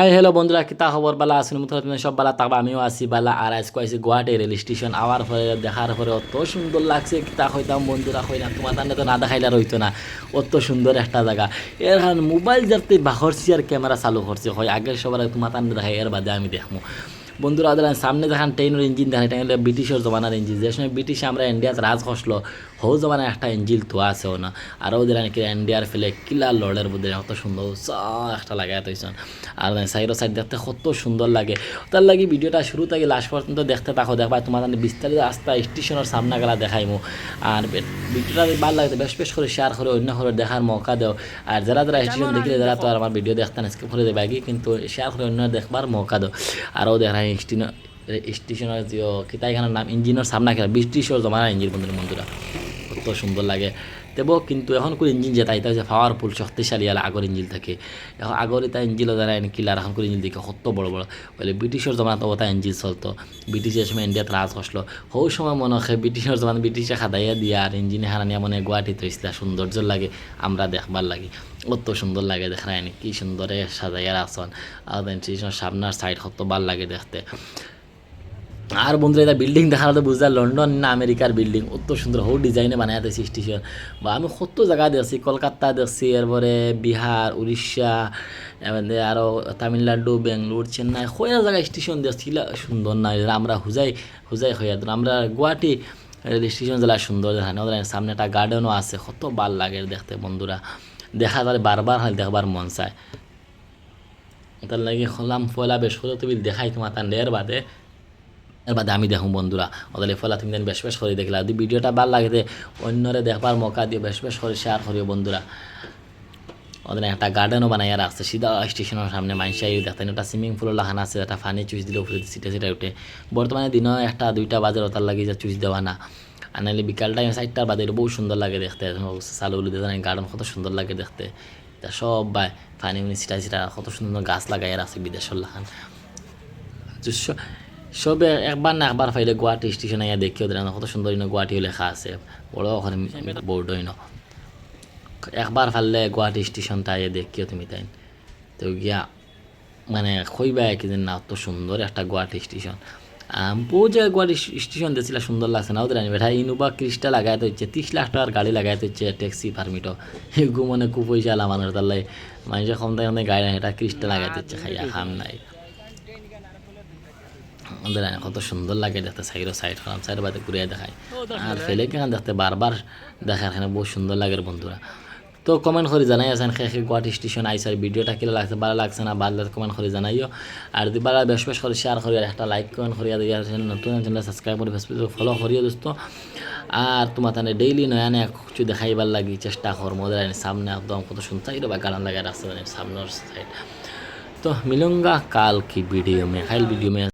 Hi hello বন্ধুরা কিতা খবর? বালা আসুন মুথা তুমি সব বালা তাকবা আমিও আসি বালা আর আজকে আইসি গুয়াহাটি রেল স্টেশন। আওয়ার পরে দেখার পরে অত সুন্দর লাগছে কিতা হইতাম বন্ধুরা হইলাম তোমার তান্ডে তো না দেখাইলে আর হইতো না। অত সুন্দর একটা জায়গা এর মোবাইল যাতে বাহরছি আর ক্যামেরা চালু করছে হয় আগের সবার তোমার তান্ডে দেখাই, এর বাদে আমি দেখব বন্ধুরা সামনে দেখান ট্রেনের ইঞ্জিন, দেখান এটা ব্রিটিশের জমানার ইঞ্জিন। যে সময় ব্রিটিশ আমরা ইন্ডিয়াত রাজ খসলো হৌ জমানার একটা ইঞ্জিল তো আছে না আর ওদের নাকি ইন্ডিয়ার ফেলে কিলা লড়ের বুদ্ধি কত সুন্দর সা একটা লাগাই তৈছন আর সাইডো সাইড দেখতে কত সুন্দর লাগে। তার লাগি ভিডিওটা শুরু থেকে লাস্ট পর্যন্ত দেখতে থাকো দেখবা তোমার বিস্তারিত রাস্তা স্টেশনের সামনা গেলা দেখাইমু। আর ভিডিওটা যদি ভালো লাগে বেশ বেশ করে শেয়ার করে অন্য করে দেখার মৌকা দেও। আর যারা যারা স্টেশন দেখলে যারা তো আর আমার ভিডিও দেখতেন স্কিপ করে দেবে আগে কিন্তু শেয়ার করে অন্য দেখবার মৌকা দাও। আরও দেখা স্টেশন স্টেশনের যে কিতা এখানের নাম ইঞ্জিনের সামনা খেলা ব্রিটিশের জমানার ইঞ্জিন বন্ধুরা বন্ধুরা। কত সুন্দর লাগে। তেবো কিন্তু এখন করে ইঞ্জিন যেটা এটা হচ্ছে পাওয়ারফুল শক্তিশালী আর আগর ইঞ্জিন থাকে। এখন আগর এটা ইঞ্জিনও যারা কিলার এখন করে ইঞ্জিন দেখে কত বড় বড়। বলে ব্রিটিশের জমানাতে ওটা ইঞ্জিন চলতো। ব্রিটিশের সময় ইন্ডিয়াত রাজ হসলো হৌ সময় মনে হয় ব্রিটিশের জমান ব্রিটিশে খাদাইয়া দিয়া আর ইঞ্জিনে হারানিয়া মনে গুয়াহাটিতে হয়েছিল সৌন্দর্য লাগে, আমরা দেখবার লাগে। অত সুন্দর লাগে দেখায় কি সুন্দরে সাজাইয়া রাখছেন আর সামনের সাইড কত ভালো লাগে দেখতে। আর বন্ধুরা, এটা বিল্ডিং দেখার তো বুঝলা লন্ডন না আমেরিকার বিল্ডিং অত সুন্দর হো ডিজাইনে বানায় দিয়েছি স্টেশন বা আমি কত জায়গা দেখছি, কলকাতা দেখছি, এরপরে বিহার, উড়িষ্যা আরও তামিলনাড়ু, বেঙ্গলোর, চেন্নাই হয়ে জায়গায় স্টেশন দেখছি। সুন্দর না আমরা হুজাই হুজাই দিলাম আমরা গুয়াহাটি রেল স্টেশন জেলা সুন্দর দেখানো সামনে একটা গার্ডেনও আছে, কত ভালো লাগে দেখতে বন্ধুরা। দেখা তাহলে বারবার হয় দেখবার মন চায়। তার লাগে হলাম পয়লা বেশ করে তুমি দেখাই তোমার তার নের বাদে। এর বাদে আমি দেখুন বন্ধুরা ওদের ফলা তুমি দেন বেশ বেশ করে দেখলা। যদি ভিডিওটা ভালো লাগে অন্যরে দেখবার মকা দিয়ে বেশ বেশ করে শেয়ার করিও বন্ধুরা। ওদের একটা গার্ডেনও বানাইয়া রাখছে, সিধা স্টেশনের সামনে মানুষাই দেখতেন একটা সুইমিং পুলও লাগানো আছে, একটা ফানি চুইস দিলে উপরে সিটে সিটে উঠে। বর্তমানে দিনও একটা দুইটা বাজে ওতার লাগে, যে চুইস দেওয়া না। আর নাহলে বিকাল টাইম চারটার বাদে বহু সুন্দর লাগে দেখতে। উলু দিয়ে গার্ডেন কত সুন্দর লাগে দেখতে। তা সব বাই ফানি উনি সিটা সিটা কত সুন্দর গাছ লাগাইয়া রাখছে বিদেশের স- সবে একবার না একবার ফাইলে গুয়াহাটি স্টেশনে আইয়া দেখিও ওদের কত সুন্দর ইনো গুয়াহাটিও লেখা আছে বড় ওখানে বোর্ড হইন একবার ফাললে গুয়াহাটি স্টেশনটা আইয়া দেখিও তুমি তাই তো গিয়া মানে কইবা কি যে না, অত সুন্দর একটা গুয়াহাটি স্টেশন। বহু যে গুয়াহাটি স্টেশন দেখছিল সুন্দর লাগছে না ওদের আনি। বেটা ইনোভা ক্রিস্টা লাগাইতে হচ্ছে, তিরিশ লাখ টাকার গাড়ি লাগাইতে হচ্ছে, ট্যাক্সি পারমিটও এগু মানে খুব পয়সা আলা মানুষ তার মানুষের দামে অনেক গাড়ি এটা ক্রিস্টা লাগাইতে হচ্ছে, খাইয়া খাম নাই। আমাদের কত সুন্দর লাগে দেখতে সাইডও সাইড হলাম সাইড বাদে ঘুরিয়ে দেখায়। আর ফেলে কেন দেখতে? বারবার দেখার এখানে বহু সুন্দর লাগে বন্ধুরা। তো কমেন্ট করে জানাই আসেন খেয়ে খেয়ে গুয়াহাটি স্টেশন আইসার ভিডিওটা কিলো লাগছে? ভালো লাগছে না ভালো কমেন্ট করে জানাইও। আর যদি ভালো বেশ বেশ করে শেয়ার করি আর একটা লাইক কমেন্ট করিয়া দিয়ে নতুন চ্যানেল সাবস্ক্রাইব করে ফেসবুক ফলো করিও দোস্ত। আর তোমার তাহলে ডেইলি নয়া নয়া কিছু দেখাইবার লাগি চেষ্টা কর মোদের সামনে একদম কত শুনতে এটা বা গান লাগে রাস্তা সামনের সাইড তো মিলঙ্গা কাল কি ভিডিও মে খাইল ভিডিও মে